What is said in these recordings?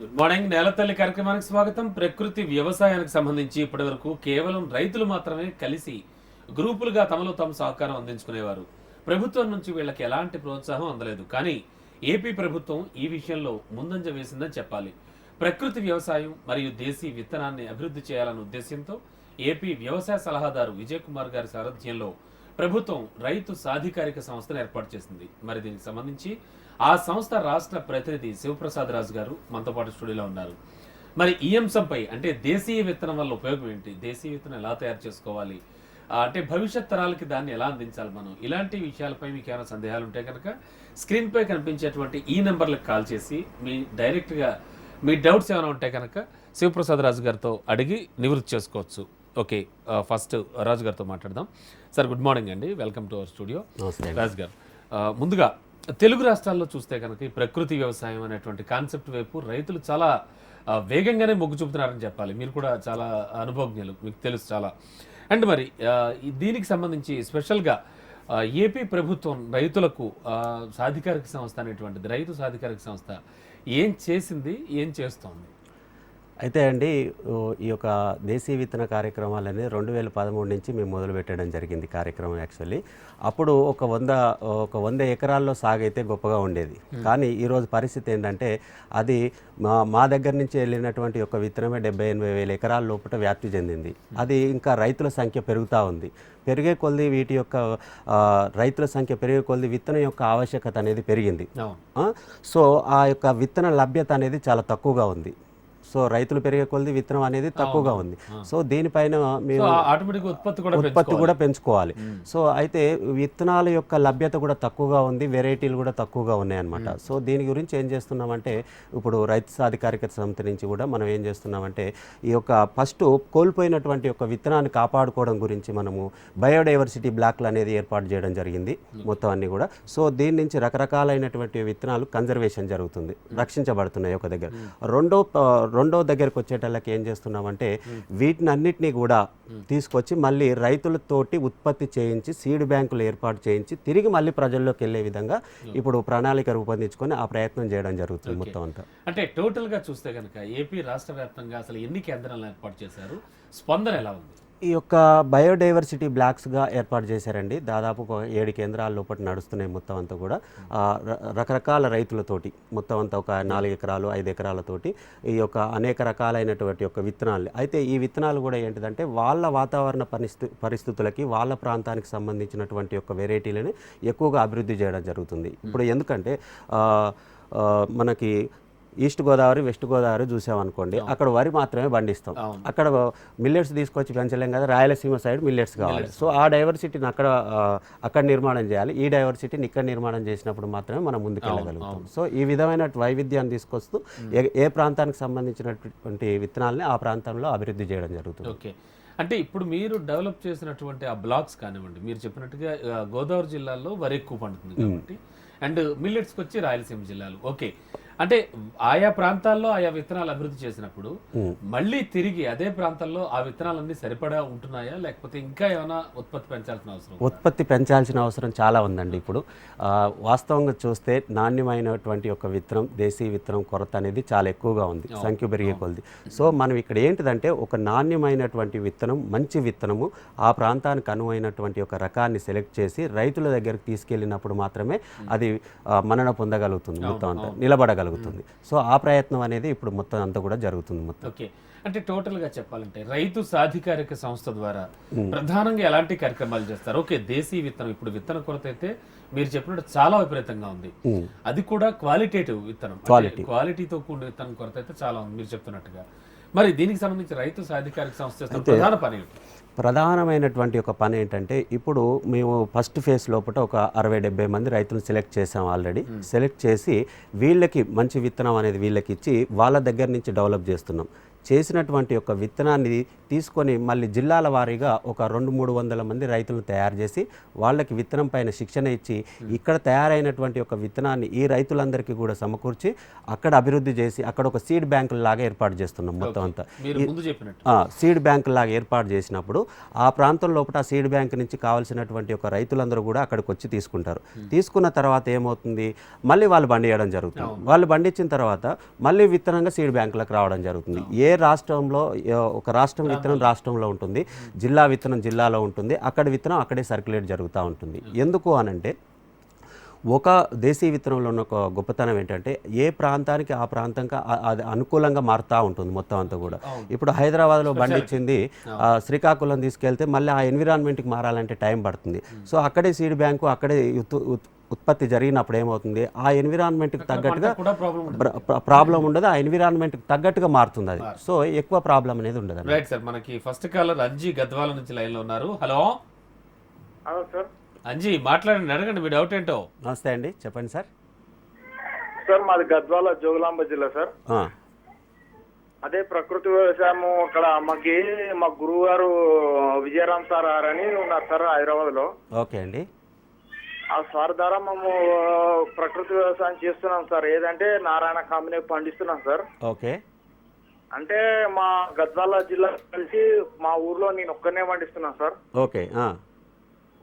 Good morning. నేలతల్లి కార్యక్రమానికి స్వాగతం. ప్రకృతి వ్యవసాయానికి సంబంధించి ఇప్పటివరకు కేవలం రైతులు మాత్రమే కలిసి గ్రూపులుగా తమలో తాము సహకారం అందించుకునేవారు. ప్రభుత్వం నుంచి వీళ్ళకి ఎలాంటి ప్రోత్సాహం అందలేదు. కానీ ఏపీ ప్రభుత్వం ఈ విషయంలో ముందంజ వేసిందని చెప్పాలి. ప్రకృతి వ్యవసాయం మరియు దేశీ విత్తనాన్ని అభివృద్ధి చేయాలన్న ఉద్దేశంతో ఏపీ వ్యవసాయ సలహాదారు విజయ్ కుమార్ గారి సారథ్యంలో ప్రభుత్వం రైతు సాధికారిక సంస్థను ఏర్పాటు చేసింది. మరి దీనికి సంబంధించి ఆ సంస్థ రాష్ట్ర ప్రతినిధి శివప్రసాద్ రాజు గారు మనతో పాటు స్టూడియోలో ఉన్నారు. మరి ఈ అంశంపై అంటే దేశీయ విత్తనం వల్ల ఉపయోగం ఏంటి? దేశీయ విత్తనం ఎలా తయారు చేసుకోవాలి? అంటే భవిష్యత్ తరాలకి దాన్ని ఎలా అందించాలి మనం? ఇలాంటి విషయాలపై మీకు ఏమైనా సందేహాలు ఉంటే కనుక స్క్రీన్పై కనిపించేటువంటి ఈ నెంబర్లకు కాల్ చేసి మీ డైరెక్ట్గా మీ డౌట్స్ ఏమైనా ఉంటే కనుక శివప్రసాద్ రాజు గారితో అడిగి నివృత్తి చేసుకోవచ్చు. ఓకే ఫస్ట్ రాజు గారితో మాట్లాడదాం. సార్ గుడ్ మార్నింగ్ అండి. Welcome to our studio. Raju గారు ముందుగా తెలుగు రాష్ట్రాల్లో చూస్తే కనుక ఈ ప్రకృతి వ్యవసాయం అనేటువంటి కాన్సెప్ట్ వైపు రైతులు చాలా వేగంగానే మొగ్గు చూపుతున్నారని చెప్పాలి. మీరు కూడా చాలా అనుభవజ్ఞులు. మీకు తెలుసు చాలా. అండ్ మరి దీనికి సంబంధించి స్పెషల్గా ఏపీ ప్రభుత్వం రైతులకు సాధికారిక సంస్థ అనేటువంటిది రైతు సాధికారిక సంస్థ ఏం చేసింది ఏం చేస్తోంది? అయితే అండి ఈ యొక్క దేశీయ విత్తన కార్యక్రమాలు అనేది రెండు వేల పదమూడు నుంచి మేము మొదలు పెట్టడం జరిగింది కార్యక్రమం యాక్చువల్లీ. అప్పుడు ఒక వంద ఒక వంద ఎకరాల్లో సాగైతే గొప్పగా ఉండేది. కానీ ఈరోజు పరిస్థితి ఏంటంటే అది మా మా దగ్గర నుంచి వెళ్ళినటువంటి ఒక విత్తనమే డెబ్బై ఎనభై వేల ఎకరాల లోపల వ్యాప్తి చెందింది. అది ఇంకా రైతుల సంఖ్య పెరుగుతూ ఉంది. పెరిగే కొలది వీటి యొక్క రైతుల సంఖ్య పెరిగే కొలది విత్తనం యొక్క ఆవశ్యకత అనేది పెరిగింది. సో ఆ యొక్క విత్తన లభ్యత అనేది చాలా తక్కువగా ఉంది. సో రైతులు పెరిగే కొలది విత్తనం అనేది తక్కువగా ఉంది. సో దీనిపైన మేము ఉత్పత్తి కూడా పెంచుకోవాలి. సో అయితే విత్తనాల యొక్క లభ్యత కూడా తక్కువగా ఉంది వెరైటీలు కూడా తక్కువగా ఉన్నాయి అన్నమాట సో దీని గురించి ఏం చేస్తున్నామంటే ఇప్పుడు రైతు సాధికారిక సమితి నుంచి కూడా మనం ఏం చేస్తున్నామంటే ఈ యొక్క ఫస్ట్ కోల్పోయినటువంటి యొక్క విత్తనాన్ని కాపాడుకోవడం గురించి మనము బయోడైవర్సిటీ బ్లాక్లు అనేది ఏర్పాటు చేయడం జరిగింది మొత్తం అన్ని కూడా. సో దీని నుంచి రకరకాలైనటువంటి విత్తనాలు కన్జర్వేషన్ జరుగుతుంది రక్షించబడుతున్నాయి ఒక దగ్గర. రెండో ప- రెండో దగ్గరకు వచ్చేటళ్ళకి ఏం చేస్తున్నామంటే వీటిని అన్నిటినీ కూడా తీసుకొచ్చి మళ్ళీ రైతులతోటి ఉత్పత్తి చేయించి సీడ్ బ్యాంకులు ఏర్పాటు చేయించి తిరిగి మళ్ళీ ప్రజల్లోకి వెళ్ళే విధంగా ఇప్పుడు ప్రణాళిక రూపొందించుకొని ఆ ప్రయత్నం చేయడం జరుగుతుంది మొత్తం అంతా. అంటే టోటల్గా చూస్తే కనుక ఏపీ రాష్ట్ర వ్యాప్తంగా అసలు ఎన్ని కేంద్రాలను ఏర్పాటు చేశారు? స్పందన ఎలా ఉంది? ఈ యొక్క బయోడైవర్సిటీ బ్లాక్స్గా ఏర్పాటు చేశారండి. దాదాపు ఒక ఏడు కేంద్రాల లోపల నడుస్తున్నాయి మొత్తం అంతా కూడా. రకరకాల రైతులతోటి మొత్తం అంతా ఒక నాలుగు ఎకరాలు ఐదు ఎకరాలతోటి ఈ యొక్క అనేక రకాలైనటువంటి యొక్క విత్తనాలు. అయితే ఈ విత్తనాలు కూడా ఏంటిదంటే వాళ్ళ వాతావరణ పరిస్థితి పరిస్థితులకి వాళ్ళ ప్రాంతానికి సంబంధించినటువంటి యొక్క వెరైటీలని ఎక్కువగా అభివృద్ధి చేయడం జరుగుతుంది. ఇప్పుడు ఎందుకంటే మనకి ఈస్ట్ గోదావరి వెస్ట్ గోదావరి చూసామనుకోండి అక్కడ వరి మాత్రమే పండిస్తాం. అక్కడ మిల్లెట్స్ తీసుకొచ్చి పెంచలేం కదా రాయలసీమ సైడ్ మిల్లెట్స్ కావాలి. సో ఆ డైవర్సిటీని అక్కడ అక్కడ నిర్మాణం చేయాలి. ఈ డైవర్సిటీని ఇక్కడ నిర్మాణం చేసినప్పుడు మాత్రమే మనం ముందుకు వెళ్ళగలుగుతాం సో ఈ విధమైన వైవిధ్యాన్ని తీసుకొస్తూ ఏ- ఏ ప్రాంతానికి సంబంధించినటువంటి విత్తనాలని ఆ ప్రాంతంలో అభివృద్ధి చేయడం జరుగుతుంది. ఓకే. అంటే ఇప్పుడు మీరు డెవలప్ చేసినటువంటి ఆ బ్లాక్స్ కానివ్వండి మీరు చెప్పినట్టుగా గోదావరి జిల్లాలో వరి ఎక్కువ పండుతుంది కాబట్టి అండ్ మిల్లెట్స్కి వచ్చి రాయలసీమ జిల్లాలు. ఓకే. అంటే ఆయా ప్రాంతాల్లో ఆయా విత్తనాలు అభివృద్ధి చేసినప్పుడు మళ్ళీ తిరిగి అదే ప్రాంతాల్లో ఆ విత్తనాలన్నీ సరిపడా ఉంటున్నాయా? లేకపోతే ఇంకా ఏమైనా ఉత్పత్తి పెంచాల్సిన అవసరం? ఉత్పత్తి పెంచాల్సిన అవసరం చాలా ఉందండి ఇప్పుడు. వాస్తవంగా చూస్తే నాణ్యమైనటువంటి ఒక విత్తనం దేశీయ విత్తనం కొరత అనేది చాలా ఎక్కువగా ఉంది సంఖ్య పెరిగే కొలది. సో మనం ఇక్కడ ఏంటిదంటే ఒక నాణ్యమైనటువంటి విత్తనం మంచి విత్తనము ఆ ప్రాంతానికి అనువైనటువంటి ఒక రకాన్ని సెలెక్ట్ చేసి రైతుల దగ్గరికి తీసుకెళ్ళినప్పుడు మాత్రమే అది ఆ, మన్నన పొందగలుగుతుంది మొత్తం అంతా నిలబడగలుగుతుంది. సో ఆ ప్రయత్నం అనేది ఇప్పుడు మొత్తం అంతా కూడా జరుగుతుంది మొత్తం. ఓకే. అంటే టోటల్గా చెప్పాలంటే రైతు సాధికారిక సంస్థ ద్వారా ప్రధానంగా ఎలాంటి కార్యక్రమాలు చేస్తారు? ఓకే దేశీ విత్తనం ఇప్పుడు విత్తన కొరత అయితే మీరు చెప్పినట్టు చాలా విపరీతంగా ఉంది. అది కూడా క్వాలిటేటివ్ విత్తనం. క్వాలిటీతో కూడిన విత్తనం కొరత అయితే చాలా ఉంది మీరు చెప్తున్నట్టుగా మరి దీనికి సంబంధించి రైతు సాధికారిక సంస్థ ప్రధాన పని? ప్రధానమైనటువంటి ఒక పని ఏంటంటే ఇప్పుడు మేము ఫస్ట్ ఫేజ్ లోపల ఒక అరవై డెబ్బై మంది రైతులను సెలెక్ట్ చేసాం ఆల్రెడీ. సెలెక్ట్ చేసి వీళ్ళకి మంచి విత్తనం అనేది వీళ్ళకి ఇచ్చి వాళ్ళ దగ్గర నుంచి డెవలప్ చేస్తున్నాం. చేసినటువంటి యొక్క విత్తనాన్ని తీసుకొని మళ్ళీ జిల్లాల వారీగా ఒక రెండు మూడు వందల మంది రైతులను తయారు చేసి వాళ్ళకి విత్తనం పైన శిక్షణ ఇచ్చి ఇక్కడ తయారైనటువంటి ఒక విత్తనాన్ని ఈ రైతులందరికీ కూడా సమకూర్చి అక్కడ అభివృద్ధి చేసి అక్కడ ఒక సీడ్ బ్యాంకుల లాగా ఏర్పాటు చేస్తున్నాం మొత్తం అంతా. సీడ్ బ్యాంక్ లాగా ఏర్పాటు చేసినప్పుడు ఆ ప్రాంతం లోపల ఆ సీడ్ బ్యాంక్ నుంచి కావాల్సినటువంటి ఒక రైతులందరూ కూడా అక్కడికి వచ్చి తీసుకుంటారు. తీసుకున్న తర్వాత ఏమవుతుంది? మళ్ళీ వాళ్ళు బండియడం జరుగుతుంది. వాళ్ళు పండించిన తర్వాత మళ్ళీ విత్తనంగా సీడ్ బ్యాంకులకు రావడం జరుగుతుంది. ఏ రాష్ట్రంలో ఏ ఒక రాష్ట్రం విత్తనం రాష్ట్రంలో ఉంటుంది. జిల్లా విత్తనం జిల్లాలో ఉంటుంది. అక్కడ విత్తనం అక్కడే సర్క్యులేట్ జరుగుతూ ఉంటుంది. ఎందుకు అనంటే ఒక దేశీ విత్తనంలో ఉన్న ఒక గొప్పతనం ఏంటంటే ఏ ప్రాంతానికి ఆ ప్రాంతంగా అది అనుకూలంగా మారుతూ ఉంటుంది మొత్తం అంతా కూడా. ఇప్పుడు హైదరాబాద్లో బండి ఇచ్చింది ఆ, శ్రీకాకుళం తీసుకెళ్తే మళ్ళీ ఆ ఎన్విరాన్మెంట్కి మారాలంటే టైం పడుతుంది. సో అక్కడే సీడ్ బ్యాంకు అక్కడే ఉత్పత్తి జరిగినప్పుడు ఏమవుతుంది? ఆ ఎన్విరాన్మెంట్కి తగ్గట్టుగా ప్రాబ్లం ఉండదు. ఆ ఎన్విరాన్మెంట్కి తగ్గట్టుగా మారుతుంది అది. సో ఎక్కువ ప్రాబ్లం అనేది ఉండదు రైట్ సార్ మనకి ఫస్ట్ కాలర్ అంజీ గద్వాల నుంచి లైన్లో ఉన్నారు. హలో హలో సార్ అంజీ మాట్లాడండి అడగండి మీ డౌట్ ఏంటో? నమస్తే అండి. చెప్పండి సార్ సార్ మాది గద్వాల జోగులాంబ జిల్లా సార్ ఆ, అదే ప్రకృతి వ్యవసాయం అక్కడ మాకి మా గురువు గారు విజయరామ్ సార్ అని ఉన్నారు సార్ హైదరాబాద్లో ఓకే అండి. సార్ ద్వారా మేము ప్రకృతి వ్యవసాయం చేస్తున్నాం సార్. ఏదంటే నారాయణ కాంబినే పండిస్తున్నాం సార్. ఓకే. అంటే మా గద్వాల జిల్లా కలిసి మా ఊర్లో నేను ఒక్కనే పండిస్తున్నాను సార్. ఓకే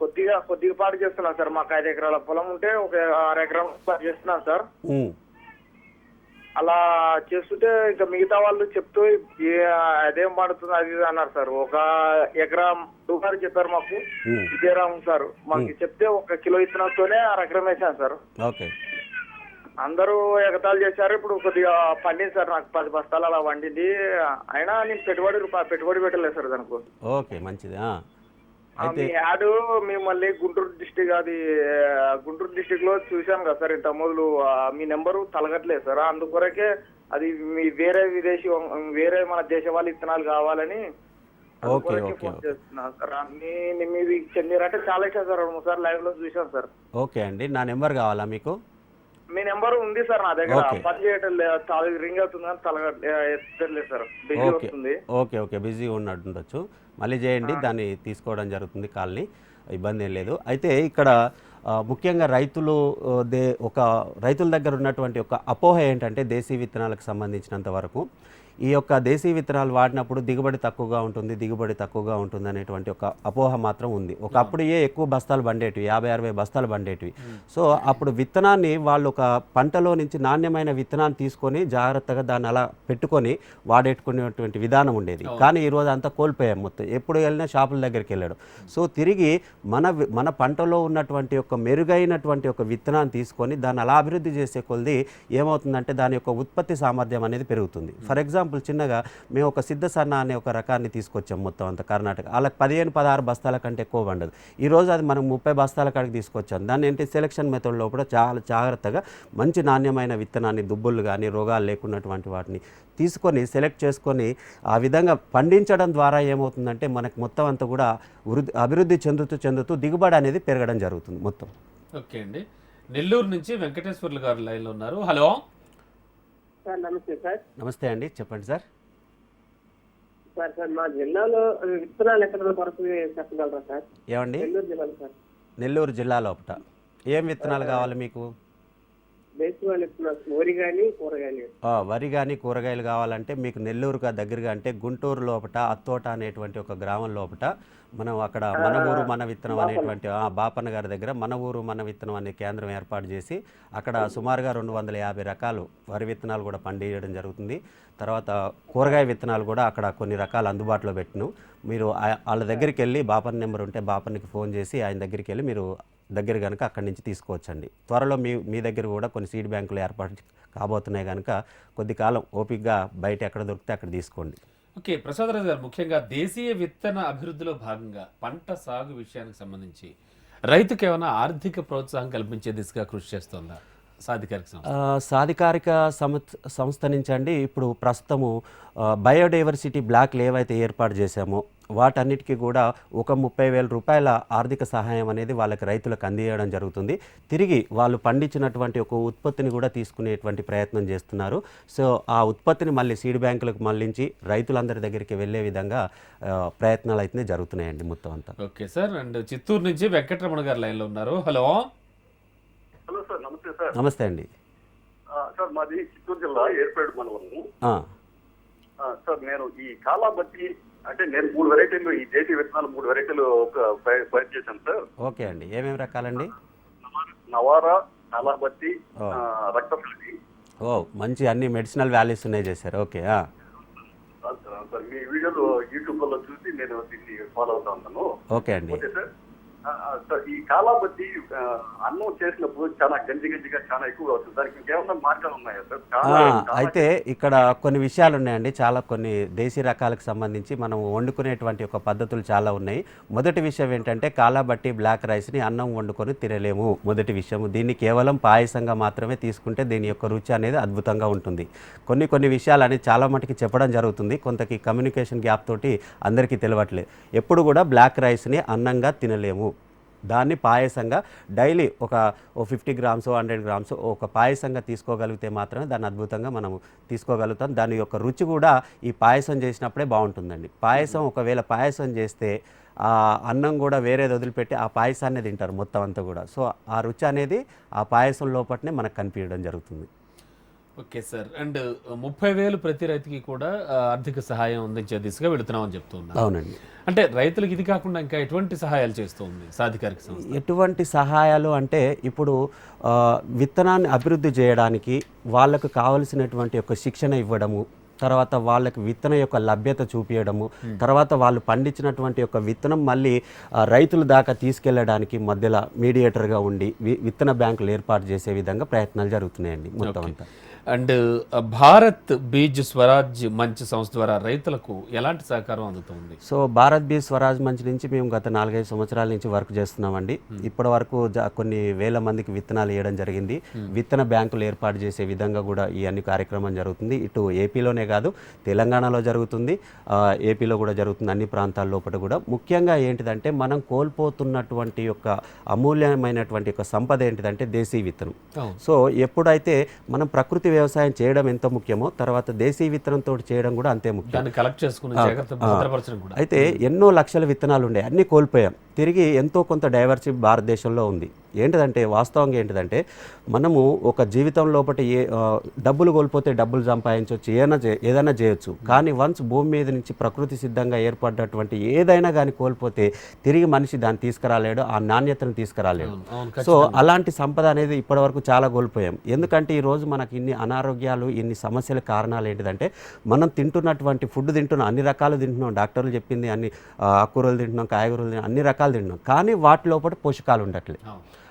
కొద్దిగా కొద్దిగా పాటు చేస్తున్నాను సార్. మాకు ఐదు ఎకరాల పొలం ఉంటే ఒక ఆరు ఎకరం చేస్తున్నాను సార్. అలా చేస్తుంటే ఇంకా మిగతా వాళ్ళు చెప్తూ "ఏ, అదేం పడుతుంది అది అన్నారు సార్. ఒక ఎకరా గారు చెప్పారు మాకు. విజయరామ్ సార్. మాకు చెప్తే ఒక కిలో ఇత్తనంతోనే అర ఎకరం వేసాను సార్. ఓకే. అందరూ ఎగతాలు చేశారు. ఇప్పుడు కొద్దిగా పండింది సార్ నాకు. పది బస్తాలు అలా వండింది. అయినా నేను పెట్టుబడి పెట్టుబడి పెట్టలేదు సార్ దానికి. ఓకే మంచిది. మీ యాడ్ మిమ్మల్ని గుంటూరు డిస్టిక్ అది గుంటూరు డిస్టిక్లో చూశాను కదా సార్ ఇంత మొదలు మీ నెంబరు తలగట్లేదు సార్. అందుకొరకే అది మీ వేరే విదేశీ వేరే మన దేశ వాళ్ళ ఇత్తనాలు కావాలని ఓకే, ఓకే. సార్. చెందిరంటే చాలా ఇష్టం సార్. సార్లు లైవ్లో చూశాను సార్. ఓకే అండి. నా నెంబర్ కావాలా మీకు? మీ నెంబర్ ఉంది సార్ నా దగ్గర. పని చేయటం లేదు చాలా రింగ్ అవుతుంది కానీ తలగట్ ఎత్తలేదు సార్. Busy okay. వస్తుంది. Okay okay. బిజీ ఉన్నట్టు ఉండొచ్చు మళ్ళీ చేయండి దాన్ని తీసుకోవడం జరుగుతుంది కాల్ని. ఇబ్బంది ఏం లేదు. అయితే ఇక్కడ ఆ, ముఖ్యంగా రైతులు ఆ, దే ఒక రైతుల దగ్గర ఉన్నటువంటి ఒక అపోహ ఏంటంటే దేశీ విత్తనాలకు సంబంధించినంత వరకు ఈ యొక్క దేశీ విత్తనాలు వాడినప్పుడు దిగుబడి తక్కువగా ఉంటుంది దిగుబడి తక్కువగా ఉంటుంది అనేటువంటి ఒక అపోహ మాత్రం ఉంది. ఒకప్పుడు ఏ ఎక్కువ బస్తాలు బండేటివి యాభై అరవై బస్తాలు బండేటివి సో అప్పుడు విత్తనాన్ని వాళ్ళు ఒక పంటలో నుంచి నాణ్యమైన విత్తనాన్ని తీసుకొని జాగ్రత్తగా దాన్ని అలా పెట్టుకొని వాడేట్టుకునేటువంటి విధానం ఉండేది. కానీ ఈరోజు అంతా కోల్పోయాం మొత్తం. ఎప్పుడు వెళ్ళినా షాపుల దగ్గరికి వెళ్ళాడు. సో తిరిగి మన మన పంటలో ఉన్నటువంటి ఒక మెరుగైనటువంటి ఒక విత్తనాన్ని తీసుకొని దాన్ని అలా అభివృద్ధి చేసే కొలది ఏమవుతుందంటే దాని యొక్క ఉత్పత్తి సామర్థ్యం అనేది పెరుగుతుంది. ఫర్ ఎగ్జాంపుల్ చిన్నగా మేము ఒక సిద్ధ సన్న అనే ఒక రకాన్ని తీసుకొచ్చాం మొత్తం అంత కర్ణాటక. వాళ్ళకి పదిహేను పదహారు బస్తాల కంటే ఎక్కువ పండదు. ఈరోజు అది మనం ముప్పై బస్తాల కాడికి తీసుకొచ్చాం. దాన్ని ఏంటి? సెలక్షన్ మెథడ్లో కూడా చాలా జాగ్రత్తగా మంచి నాణ్యమైన విత్తనాన్ని దుబ్బులు కానీ రోగాలు లేకున్నటువంటి వాటిని తీసుకొని సెలెక్ట్ చేసుకొని ఆ విధంగా పండించడం ద్వారా ఏమవుతుందంటే మనకు మొత్తం అంతా కూడా వృద్ధి అభివృద్ధి చెందుతూ చెందుతూ దిగుబడి అనేది పెరగడం జరుగుతుంది మొత్తం. ఓకే అండి. నెల్లూరు నుంచి వెంకటేశ్వర్లు గారు లైన్లో ఉన్నారు. హలో? సార్ నమస్తే సార్. నమస్తే అండి చెప్పండి సార్. సార్ సార్ మా జిల్లాలో విత్తనాలు ఎక్కడ కొరకు చెప్పగలరా సార్? ఏమండి? నెల్లూరు జిల్లాలో సార్. నెల్లూరు జిల్లా లోపట ఏం విత్తనాలు కావాలి మీకు? వరి కానీ కూరగాయలు కావాలంటే మీకు నెల్లూరుగా దగ్గరగా అంటే గుంటూరు లోపట అత్తోట అనేటువంటి ఒక గ్రామం లోపట మనం అక్కడ మన ఊరు మన విత్తనం అనేటువంటి బాపన్న గారి దగ్గర మన ఊరు మన విత్తనం అనే కేంద్రం ఏర్పాటు చేసి అక్కడ సుమారుగా రెండు వందల యాభై రకాలు వరి విత్తనాలు కూడా పండించడం జరుగుతుంది. తర్వాత కూరగాయ విత్తనాలు కూడా అక్కడ కొన్ని రకాలు అందుబాటులో పెట్టిను. మీరు వాళ్ళ దగ్గరికి వెళ్ళి బాపన్ నెంబర్ ఉంటే బాపన్నికి ఫోన్ చేసి ఆయన దగ్గరికి వెళ్ళి మీరు దగ్గర కనుక అక్కడి నుంచి తీసుకోవచ్చండి. త్వరలో మీ మీ దగ్గర కూడా కొన్ని సీడ్ బ్యాంకులు ఏర్పాటు కాబోతున్నాయి కనుక కొద్ది కాలం ఓపికగా బయట ఎక్కడ దొరికితే అక్కడ తీసుకోండి. ఓకే ప్రసాద్ రాజు గారు ముఖ్యంగా దేశీయ విత్తన అభివృద్ధిలో భాగంగా పంట సాగు విషయానికి సంబంధించి రైతుకు ఏమైనా ఆర్థిక ప్రోత్సాహం కల్పించే దిశగా కృషి చేస్తోందా? సాధికారిక సాధికారిక సంస్థ నుంచి అండి ఇప్పుడు ప్రస్తుతము బయోడైవర్సిటీ బ్లాక్లు ఏవైతే ఏర్పాటు చేశామో వాటన్నిటికీ కూడా ఒక ముప్పై వేల రూపాయల ఆర్థిక సహాయం అనేది వాళ్ళకి రైతులకు అందియడం జరుగుతుంది. తిరిగి వాళ్ళు పండించినటువంటి ఒక ఉత్పత్తిని కూడా తీసుకునేటువంటి ప్రయత్నం చేస్తున్నారు. సో ఆ ఉత్పత్తిని మళ్ళీ సీడ్ బ్యాంకులకు మళ్ళించి రైతులందరి దగ్గరికి వెళ్ళే విధంగా ప్రయత్నాలు అయితే జరుగుతున్నాయండి మొత్తం అంతా. Okay sir. అండ్ చిత్తూరు నుంచి వెంకటరమణ గారు లైన్లో ఉన్నారు. హలో. హలో సార్ నమస్తే సార్. నమస్తే అండి. సార్ మాది చిత్తూరు జిల్లా ఏర్పేడు ఆ, సార్ నేను ఈ కాలాబట్టి అంటే నేను మూడు వెరైటీలు ఈ దేశీ విత్తనాలు మూడు వెరైటీలు పైరు చేశాను సార్. ఓకే అండి. ఏమేమి రకాలండి? నవారా. ఆ, రక్తఫలిటి ఓ మంచి అన్ని మెడిసినల్ వాల్యూస్ ఉన్నాయి చేశారు. ఓకే సార్, మీ వీడియోలు యూట్యూబ్లో చూసి నేను దీన్ని ఫాలో అవుతా ఉన్నాను ఓకే అండి. Okay sir. ఈ కాలాబట్టి ఆ, అన్నం చేసినప్పుడు చాలా గంజి గంజిగా చాలా ఎక్కువ అవుతుంది దానికి ఇంకేమన్నా మార్గాలు ఉన్నాయా సార్? చాలా చాలా- అయితే ఇక్కడ కొన్ని విషయాలు ఉన్నాయండి. చాలా కొన్ని దేశీ రకాలకు సంబంధించి మనం వండుకునేటువంటి ఒక పద్ధతులు చాలా ఉన్నాయి. మొదటి విషయం ఏంటంటే కాలాబట్టి బ్లాక్ రైస్ని అన్నం వండుకొని తినలేము. మొదటి విషయం దీన్ని కేవలం పాయసంగా మాత్రమే తీసుకుంటే దీని యొక్క రుచి అనేది అద్భుతంగా ఉంటుంది. కొన్ని కొన్ని విషయాలు అనేది చాలా మటుకి చెప్పడం జరుగుతుంది. కొంతకి కమ్యూనికేషన్ గ్యాప్ తోటి అందరికీ తెలియట్లేదు ఎప్పుడు కూడా బ్లాక్ రైస్ని అన్నంగా తినలేము. దాన్ని పాయసంగా డైలీ ఒక ఓ ఫిఫ్టీ గ్రామ్స్ హండ్రెడ్ గ్రామ్స్ ఒక పాయసంగా తీసుకోగలిగితే మాత్రమే దాన్ని అద్భుతంగా మనం తీసుకోగలుగుతాం. దాని యొక్క రుచి కూడా ఈ పాయసం చేసినప్పుడే బాగుంటుందండి. పాయసం ఒకవేళ పాయసం చేస్తే ఆ అన్నం కూడా వేరేది వదిలిపెట్టి ఆ పాయసాన్ని తింటారు మొత్తం అంతా కూడా. సో ఆ రుచి అనేది ఆ పాయసం లోపలనే మనకు కనిపించడం జరుగుతుంది. Okay sir. అండ్ ముప్పై వేలు ప్రతి రైతుకి కూడా ఆర్థిక సహాయం అందించే దిశగా వెళుతున్నామని చెప్తున్నారు అవునండి. అంటే రైతులకు ఇది కాకుండా ఇంకా ఎటువంటి సహాయాలు చేస్తుంది సాధికారిక సంస్థ? ఎటువంటి సహాయాలు అంటే ఇప్పుడు విత్తనాన్ని అభివృద్ధి చేయడానికి వాళ్ళకు కావలసినటువంటి ఒక శిక్షణ ఇవ్వడము తర్వాత వాళ్ళకి విత్తన యొక్క లభ్యత చూపించడము తర్వాత వాళ్ళు పండించినటువంటి యొక్క విత్తనం మళ్ళీ రైతుల దాకా తీసుకెళ్ళడానికి మధ్యలో మీడియేటర్గా ఉండి విత్తన బ్యాంకులు ఏర్పాటు చేసే విధంగా ప్రయత్నాలు జరుగుతున్నాయండి మొత్తం అంతా. అండ్ భారత్ బీజ్ స్వరాజ్ మంచి సంస్థ ద్వారా రైతులకు ఎలాంటి సహకారం అందుతుంది? సో భారత్ బీ స్వరాజ్ మంచి నుంచి మేము గత నాలుగైదు సంవత్సరాల నుంచి వర్క్ చేస్తున్నామండి. ఇప్పటి వరకు కొన్ని వేల మందికి విత్తనాలు ఇవ్వడం జరిగింది. విత్తన బ్యాంకులు ఏర్పాటు చేసే విధంగా కూడా ఈ అన్ని కార్యక్రమం జరుగుతుంది. ఇటు ఏపీలోనే కాదు తెలంగాణలో జరుగుతుంది. ఏపీలో కూడా జరుగుతుంది అన్ని ప్రాంతాల లోపల కూడా. ముఖ్యంగా ఏంటిదంటే మనం కోల్పోతున్నటువంటి యొక్క అమూల్యమైనటువంటి యొక్క సంపద ఏంటిదంటే దేశీ విత్తనం. సో ఎప్పుడైతే మనం ప్రకృతి వ్యవసాయం చేయడం ఎంత ముఖ్యమో తర్వాత దేశీ విత్తనంతో చేయడం కూడా అంతే ముఖ్యం. కలెక్ట్ చేసుకుని అయితే ఎన్నో లక్షల విత్తనాలు ఉండే అన్నీ కోల్పోయాం. తిరిగి ఎంతో కొంత డైవర్సిటీ భారతదేశంలో ఉంది. ఏంటిదంటే వాస్తవంగా ఏంటిదంటే మనము ఒక జీవితం లోపల ఏ డబ్బులు కోల్పోతే డబ్బులు సంపాదించవచ్చు ఏదైనా ఏదైనా చేయొచ్చు. కానీ వన్స్ భూమి మీద నుంచి ప్రకృతి సిద్ధంగా ఏర్పడ్డటువంటి ఏదైనా కానీ కోల్పోతే తిరిగి మనిషి దాన్ని తీసుకురాలేడు ఆ నాణ్యతను తీసుకురాలేడు. సో అలాంటి సంపద అనేది ఇప్పటివరకు చాలా కోల్పోయాం. ఎందుకంటే ఈ రోజు మనకి ఇన్ని అనారోగ్యాలు ఇన్ని సమస్యల కారణాలు ఏంటిదంటే మనం తింటున్నటువంటి ఫుడ్ తింటున్నాం అన్ని రకాలు తింటున్నాం. డాక్టర్లు చెప్పింది అన్ని ఆకుకూరలు తింటున్నాం కాయగూరలు తింటున్నాం అన్ని రకాలు తింటున్నాం. కానీ వాటి లోపల పోషకాలు ఉండట్లేదు.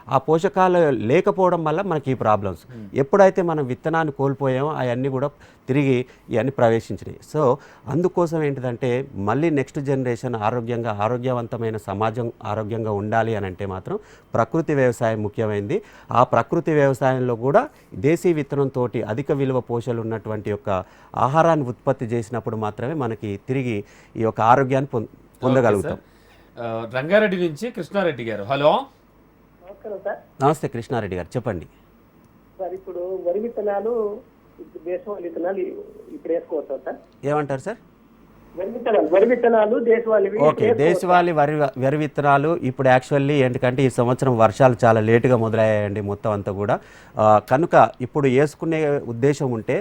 ఆ పోషకాలు లేకపోవడం వల్ల మనకి ఈ ప్రాబ్లమ్స్ ఎప్పుడైతే మనం విత్తనాన్ని కోల్పోయామో అవన్నీ కూడా తిరిగి ఇవన్నీ ప్రవేశించినాయి. సో అందుకోసం ఏంటిదంటే మళ్ళీ నెక్స్ట్ జనరేషన్ ఆరోగ్యంగా ఆరోగ్యవంతమైన సమాజం ఆరోగ్యంగా ఉండాలి అని అంటే మాత్రం ప్రకృతి వ్యవసాయం ముఖ్యమైనది ఆ ప్రకృతి వ్యవసాయంలో కూడా దేశీ విత్తనంతో అధిక విలువ పోషలు ఉన్నటువంటి యొక్క ఆహారాన్ని ఉత్పత్తి చేసినప్పుడు మాత్రమే మనకి తిరిగి ఈ యొక్క ఆరోగ్యాన్ని పొందగలుగుతాం. రంగారెడ్డి నుంచి కృష్ణారెడ్డి గారు. హలో. నమస్కారం సార్. నమస్తే కృష్ణారెడ్డి గారు చెప్పండి. సార్ ఇప్పుడు వరి విత్తనాలు దేశవాళీ విత్తనాలు ఇప్పుడు వేసుకోవచ్చా సార్? ఏమంటారు సార్? ఓకే దేశవాళీ వరి వరి విత్తనాలు ఇప్పుడు యాక్చువల్లీ ఏంటంటే ఈ సంవత్సరం వర్షాలు చాలా లేటుగా మొదలయ్యాయండి మొత్తం అంతా కూడా. కనుక ఇప్పుడు వేసుకునే ఉద్దేశం ఉంటే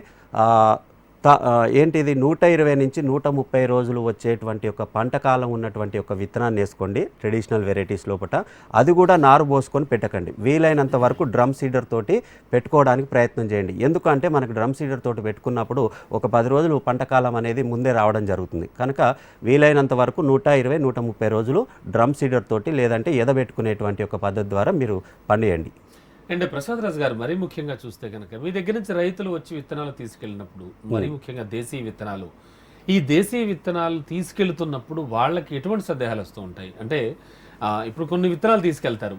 ఏంటిది? నూట ఇరవై నుంచి నూట ముప్పై రోజులు వచ్చేటువంటి ఒక పంట కాలం ఉన్నటువంటి ఒక విత్తనాన్ని వేసుకోండి ట్రెడిషనల్ వెరైటీస్ లోపల అది కూడా నారు పోసుకొని పెట్టకండి. వీలైనంత వరకు డ్రమ్ సీడర్ తోటి పెట్టుకోవడానికి ప్రయత్నం చేయండి. ఎందుకంటే మనకు డ్రమ్ సీడర్ తోటి పెట్టుకున్నప్పుడు ఒక పది రోజులు పంట కాలం అనేది ముందే రావడం జరుగుతుంది. కనుక వీలైనంత వరకు నూట ఇరవై నూట ముప్పై రోజులు డ్రమ్ సీడర్ తోటి లేదంటే ఎదబెట్టుకునేటువంటి ఒక పద్ధతి ద్వారా మీరు పండియండి. అండ్ ప్రసాద్ రాజు గారు మరీ ముఖ్యంగా చూస్తే కనుక మీ దగ్గర నుంచి రైతులు వచ్చి విత్తనాలు తీసుకెళ్ళినప్పుడు మరీ ముఖ్యంగా దేశీయ విత్తనాలు ఈ దేశీయ విత్తనాలు తీసుకెళ్తున్నప్పుడు వాళ్ళకి ఎటువంటి సందేహాలు వస్తూ ఉంటాయి? అంటే ఇప్పుడు కొన్ని విత్తనాలు తీసుకెళ్తారు.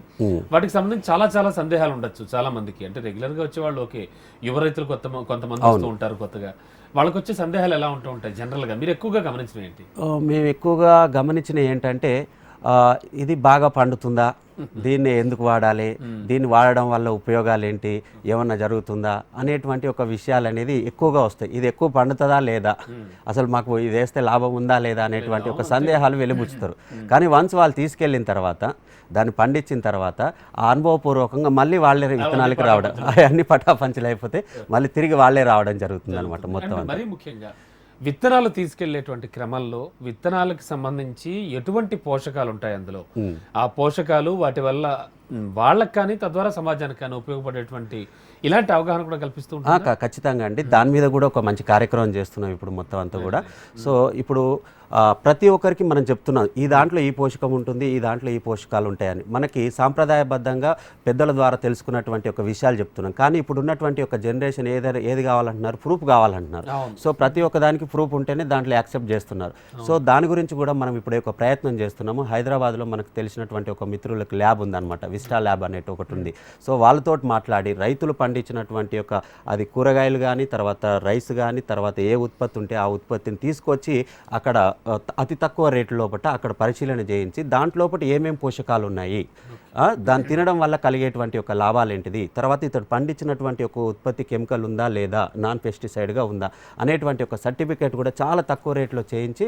వాటికి సంబంధించి చాలా చాలా సందేహాలు ఉండొచ్చు చాలా మందికి. అంటే రెగ్యులర్గా వచ్చే వాళ్ళు ఓకే యువ రైతులు కొత్త కొంతమంది వస్తూ ఉంటారు కొత్తగా. వాళ్ళకి వచ్చే సందేహాలు ఎలా ఉంటూ ఉంటాయి? జనరల్గా మీరు ఎక్కువగా గమనించిన ఏంటి? మేము ఎక్కువగా గమనించిన ఏంటంటే ఇది బాగా పండుతుందా? దీన్ని ఎందుకు వాడాలి? దీన్ని వాడడం వల్ల ఉపయోగాలు ఏంటి ఏమన్నా జరుగుతుందా? అనేటువంటి ఒక విషయాలు అనేది ఎక్కువగా వస్తాయి. ఇది ఎక్కువ పండుతుందా లేదా? అసలు మాకు ఇది వేస్తే లాభం ఉందా లేదా అనేటువంటి ఒక సందేహాలు వెలిబుచ్చుతారు. కానీ వన్స్ వాళ్ళు తీసుకెళ్ళిన తర్వాత దాన్ని పండించిన తర్వాత ఆ అనుభవపూర్వకంగా మళ్ళీ వాళ్ళే విత్తనాలకి రావడం. అవన్నీ పటాపంచలు అయిపోతే మళ్ళీ తిరిగి వాళ్ళే రావడం జరుగుతుంది. అనమాట మొత్తం అంతా. విత్తనాలు తీసుకెళ్ళేటువంటి క్రమంలో విత్తనాలకు సంబంధించి ఎటువంటి పోషకాలు ఉంటాయి అందులో? ఆ పోషకాలు వాటి వల్ల వాళ్ళకి కానీ తద్వారా సమాజానికి కానీ ఉపయోగపడేటువంటి ఇలాంటి అవగాహన కూడా కల్పిస్తూ ఖచ్చితంగా అండి. దాని మీద కూడా ఒక మంచి కార్యక్రమం చేస్తున్నాం ఇప్పుడు మొత్తం అంతా కూడా. సో ఇప్పుడు ప్రతి ఒక్కరికి మనం చెప్తున్నాం ఈ దాంట్లో ఈ పోషకం ఉంటుంది ఈ దాంట్లో ఈ పోషకాలు ఉంటాయని. మనకి సాంప్రదాయబద్ధంగా పెద్దల ద్వారా తెలుసుకున్నటువంటి ఒక విషయాలు చెప్తున్నాం. కానీ ఇప్పుడు ఉన్నటువంటి ఒక జనరేషన్ ఏదైనా ఏది కావాలంటున్నారు? ప్రూఫ్ కావాలంటున్నారు. సో ప్రతి ఒక్క దానికి ప్రూఫ్ ఉంటేనే దాంట్లో యాక్సెప్ట్ చేస్తున్నారు. సో దాని గురించి కూడా మనం ఇప్పుడు ఒక ప్రయత్నం చేస్తున్నాము. హైదరాబాద్లో మనకు తెలిసినటువంటి ఒక మిత్రులకు ల్యాబ్ ఉందన్నమాట. విస్టా ల్యాబ్ అనేటి ఒకటి ఉంది. సో వాళ్ళతో మాట్లాడి రైతులు పండించినటువంటి ఒక అది కూరగాయలు కానీ తర్వాత రైస్ కానీ తర్వాత ఏ ఉత్పత్తి ఉంటే ఆ ఉత్పత్తిని తీసుకొచ్చి అక్కడ అతి తక్కువ రేటు లోపల అక్కడ పరిశీలన చేయించి దాంట్లోపట ఏమేం పోషకాలు ఉన్నాయి దాన్ని తినడం వల్ల కలిగేటువంటి ఒక లాభాలు ఏంటిది తర్వాత ఇతడు పండించినటువంటి ఒక ఉత్పత్తి కెమికల్ ఉందా లేదా? నాన్ పెస్టిసైడ్గా ఉందా? అనేటువంటి ఒక సర్టిఫికేట్ కూడా చాలా తక్కువ రేట్లో చేయించి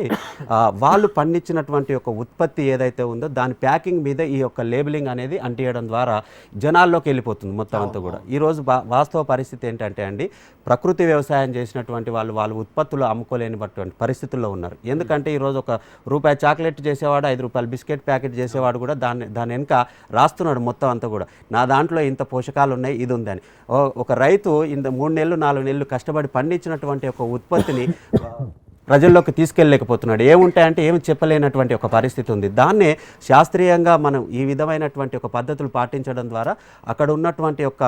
వాళ్ళు పండించినటువంటి ఒక ఉత్పత్తి ఏదైతే ఉందో దాని ప్యాకింగ్ మీద ఈ యొక్క లేబులింగ్ అనేది అంటియడం ద్వారా జనాల్లోకి వెళ్ళిపోతుంది మొత్తం అంతా కూడా. ఈరోజు వాస్తవ పరిస్థితి ఏంటంటే అండి ప్రకృతి వ్యవసాయం చేసినటువంటి వాళ్ళు వాళ్ళ ఉత్పత్తులు అమ్ముకోలేనిటువంటి పరిస్థితుల్లో ఉన్నారు. ఎందుకంటే ఈరోజు ఒక రూపాయి చాక్లెట్ చేసేవాడు ఐదు రూపాయల బిస్కెట్ ప్యాకెట్ చేసేవాడు కూడా దాన్ని దాని వెనుక రాస్తున్నాడు మొత్తం అంతా కూడా. నా దాంట్లో ఇంత పోషకాలు ఉన్నాయి ఇది ఉందని ఓ- ఒక రైతు ఇంత మూడు నెలలు నాలుగు నెలలు కష్టపడి పండించినటువంటి ఒక ఉత్పత్తిని ప్రజల్లోకి తీసుకెళ్ళలేకపోతున్నాడు. ఏముంటాయంటే ఏమి చెప్పలేనటువంటి ఒక పరిస్థితి ఉంది. దాన్నే శాస్త్రీయంగా మనం ఈ విధమైనటువంటి ఒక పద్ధతులు పాటించడం ద్వారా అక్కడ ఉన్నటువంటి ఒక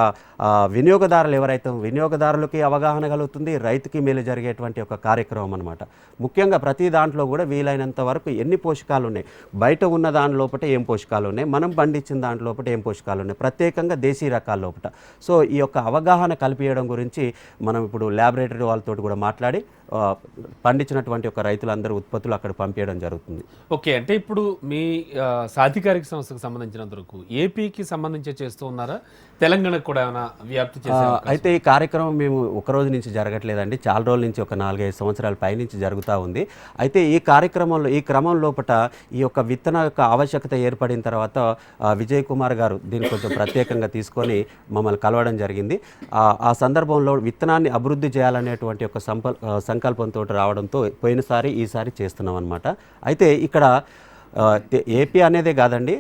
వినియోగదారులు ఎవరైతే వినియోగదారులకి అవగాహన కలుగుతుంది రైతుకి మేలు జరిగేటువంటి ఒక కార్యక్రమం అనమాట ముఖ్యంగా ప్రతి దాంట్లో కూడా వీలైనంత వరకు ఎన్ని పోషకాలు ఉన్నాయి? బయట ఉన్న దాని లోపల ఏం పోషకాలు ఉన్నాయి? మనం పండించిన దాంట్ లోపల ఏం పోషకాలు ఉన్నాయి? ప్రత్యేకంగా దేశీ రకాల లోపల సో ఈ యొక్క అవగాహన కల్పించడం గురించి మనం ఇప్పుడు ల్యాబొరేటరీ వాళ్ళతో కూడా మాట్లాడి పండించినటువంటి ఒక రైతులందరూ ఉత్పత్తులు అక్కడ పంపించడం జరుగుతుంది. ఓకే అంటే ఇప్పుడు మీ సాధికారిక సంస్థకు సంబంధించినంత వరకు ఏపీకి సంబంధించి చేస్తూ ఉన్నారా? తెలంగాణకు కూడా ఏమైనా వ్యాప్తి అయితే ఈ కార్యక్రమం మేము ఒక రోజు నుంచి జరగట్లేదండి. చాలా రోజుల నుంచి ఒక నాలుగైదు సంవత్సరాల పైనుంచి జరుగుతూ ఉంది. అయితే ఈ కార్యక్రమంలో ఈ క్రమం లోపల ఈ యొక్క విత్తన యొక్క ఆవశ్యకత ఏర్పడిన తర్వాత విజయ్ కుమార్ గారు దీన్ని కొంచెం ప్రత్యేకంగా తీసుకొని మమ్మల్ని కలవడం జరిగింది. ఆ, సందర్భంలో విత్తనాన్ని అభివృద్ధి చేయాలనేటువంటి ఒక సంపల్ సంకల్పంతో రావడంతో పోయినసారి ఈసారి చేస్తున్నాం అనమాట అయితే ఇక్కడ ఏపీ అనేదే కాదండి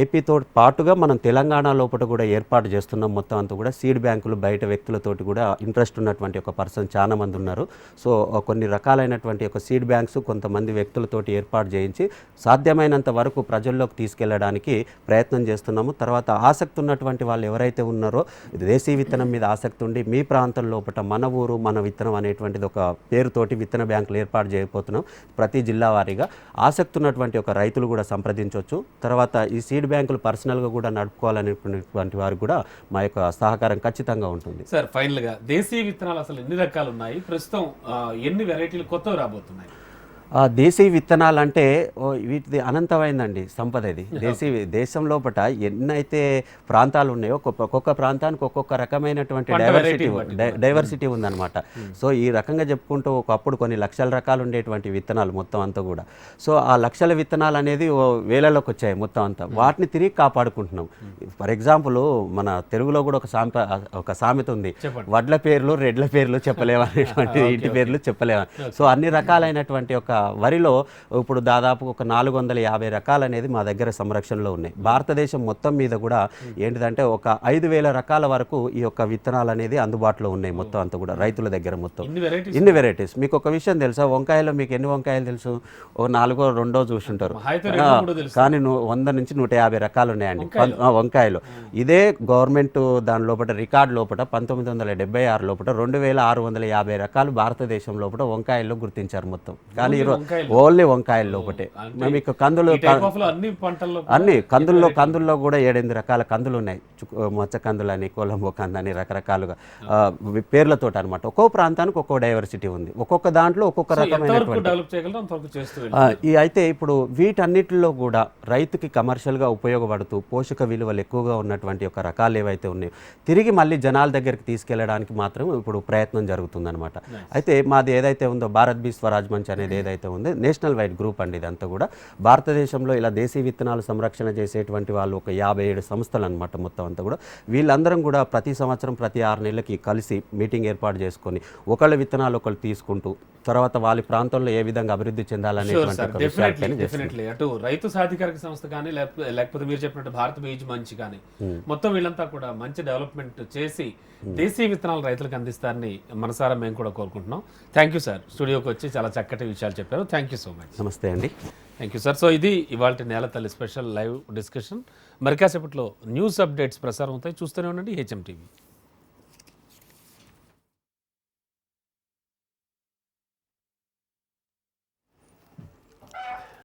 ఏపీతో పాటుగా మనం తెలంగాణ లోపల కూడా ఏర్పాటు చేస్తున్నాం. మొత్తం అంతా కూడా సీడ్ బ్యాంకులు బయట వ్యక్తులతోటి కూడా ఇంట్రెస్ట్ ఉన్నటువంటి ఒక పర్సన్ చాలా మంది ఉన్నారు. సో కొన్ని రకాలైనటువంటి ఒక సీడ్ బ్యాంక్స్ కొంతమంది వ్యక్తులతోటి ఏర్పాటు చేయించి సాధ్యమైనంత వరకు ప్రజల్లోకి తీసుకెళ్ళడానికి ప్రయత్నం చేస్తున్నాము. తర్వాత ఆసక్తి ఉన్నటువంటి వాళ్ళు ఎవరైతే ఉన్నారో దేశీ విత్తనం మీద ఆసక్తి ఉండి మీ ప్రాంతం లోపల మన ఊరు మన విత్తనం అనేటువంటిది ఒక పేరుతోటి విత్తన బ్యాంకులు ఏర్పాటు చేయబోతున్నాం ప్రతి జిల్లా వారీగా. ఆసక్తి ఉన్నటువంటి ఒక రైతులు కూడా సంప్రదించవచ్చు. తర్వాత ఈ సీడ్ బ్యాంకులు పర్సనల్గా కూడా నడుపుకోవాలనేటువంటి వారికి కూడా మా యొక్క సహకారం ఖచ్చితంగా ఉంటుంది. సార్ ఫైనల్గా దేశీయ విత్తనాలు అసలు ఎన్ని రకాలు ఉన్నాయి ప్రస్తుతం ఎన్ని వెరైటీలు కొత్తవి రాబోతున్నాయి? దేశీ విత్తనాలు అంటే ఓ వీటిది అనంతమైందండి సంపద ఇది. దేశీ దేశం లోపల ఎన్నైతే ప్రాంతాలు ఉన్నాయో ఒక్కొక్క ప్రాంతానికి ఒక్కొక్క రకమైనటువంటి డైవర్సిటీ డైవర్సిటీ ఉందన్నమాట. సో ఈ రకంగా చెప్పుకుంటూ ఒకప్పుడు కొన్ని లక్షల రకాలు ఉండేటువంటి విత్తనాలు మొత్తం అంతా కూడా. సో ఆ లక్షల విత్తనాలు అనేది ఓ వేలలోకి వచ్చాయి మొత్తం అంతా. వాటిని తిరిగి కాపాడుకుంటున్నాం. ఫర్ ఎగ్జాంపుల్ మన తెలుగులో కూడా ఒక సాంప ఒక సామెత ఉంది. వడ్ల పేర్లు రెడ్ల పేర్లు చెప్పలేము అనేటువంటి ఇంటి పేర్లు చెప్పలేము సో అన్ని రకాలైనటువంటి ఒక వరిలో ఇప్పుడు దాదాపు ఒక నాలుగు వందల యాభై రకాలు అనేది మా దగ్గర సంరక్షణలో ఉన్నాయి. భారతదేశం మొత్తం మీద కూడా ఏంటిదంటే ఒక ఐదు వేల రకాల వరకు ఈ యొక్క విత్తనాలు అనేది అందుబాటులో ఉన్నాయి మొత్తం అంతా కూడా రైతుల దగ్గర మొత్తం. ఇన్ని వెరైటీస్ మీకు ఒక విషయం తెలుసా? వంకాయలో మీకు ఎన్ని వంకాయలు తెలుసు? ఓ నాలుగో రెండో చూసుంటారు. కానీ వంద నుంచి నూట యాభై రకాలు ఉన్నాయండి. వంకాయలు? ఇదే గవర్నమెంట్ దాని లోపల రికార్డు లోపల పంతొమ్మిది వందల డెబ్బై ఆరు లోపల రెండు వేల ఆరు వందల యాభై రకాలు భారతదేశం లోపల వంకాయల్లో గుర్తించారు మొత్తం. కానీ ఈరోజు. ఓన్లీ వంకాయల్లో ఒకటే ఇక కందులు అన్ని కందుల్లో కందుల్లో కూడా ఏడెనిమిది రకాల కందులు ఉన్నాయి. మచ్చ కందులు అని కొలంబో కందు అని రకరకాలుగా పేర్లతోటి అనమాట ఒక్కో ప్రాంతానికి ఒక్కో డైవర్సిటీ ఉంది. ఒక్కొక్క దాంట్లో ఒక్కొక్క రకమైనటువంటి ఈ అయితే ఇప్పుడు వీటన్నిటిలో కూడా రైతుకి కమర్షియల్గా ఉపయోగపడుతూ పోషక విలువలు ఎక్కువగా ఉన్నటువంటి యొక్క రకాలు ఏవైతే ఉన్నాయో తిరిగి మళ్ళీ జనాల దగ్గరికి తీసుకెళ్ళడానికి మాత్రం ఇప్పుడు ప్రయత్నం జరుగుతుందన్నమాట. అయితే మాది ఏదైతే ఉందో భారత్ బీ స్వరాజ్ మంచ్ అనేది ఏదైతే ఉందో నేషనల్ వైడ్ గ్రూప్ అండి ఇదంతా కూడా. భారతదేశంలో ఇలా దేశీ విత్తనాలు సంరక్షణ చేసేటువంటి వాళ్ళు ఒక యాభై ఏడు సంస్థలు అనమాట మొత్తం అంతా కూడా. వీళ్ళందరం కూడా ప్రతి సంవత్సరం ప్రతి ఆరు నెలలకి కలిసి మీటింగ్ ఏర్పాటు చేసుకొని ఒకళ్ళ విత్తనాలు ఒకళ్ళు తీసుకుంటూ తర్వాత వాళ్ళ ప్రాంతంలో ఏ విధంగా అభివృద్ధి చెందాలనేటువంటి అటు రైతు సాధికారిక సంస్థ కానీ లేకపోతే లేకపోతే మీరు చెప్పినట్టు భారత బీజ్ మంచి కానీ. మొత్తం వీళ్ళంతా కూడా మంచి డెవలప్మెంట్ చేసి దేశీయ విత్తనాలు రైతులకు అందిస్తారని మనసారా మేము కూడా కోరుకుంటున్నాం. థ్యాంక్ యూ సార్ స్టూడియోకి వచ్చి చాలా చక్కటి విషయాలు చెప్పారు. థ్యాంక్ యూ సో మచ్ నమస్తే అండి. థ్యాంక్ యూ సార్ సో ఇది ఇవాళ నేల తల్లి స్పెషల్ లైవ్ డిస్కషన్ మరి కాసేపట్లో న్యూస్ అప్డేట్స్ ప్రసారం అవుతాయి. చూస్తూనే ఉండండి హెచ్ఎం టీవీ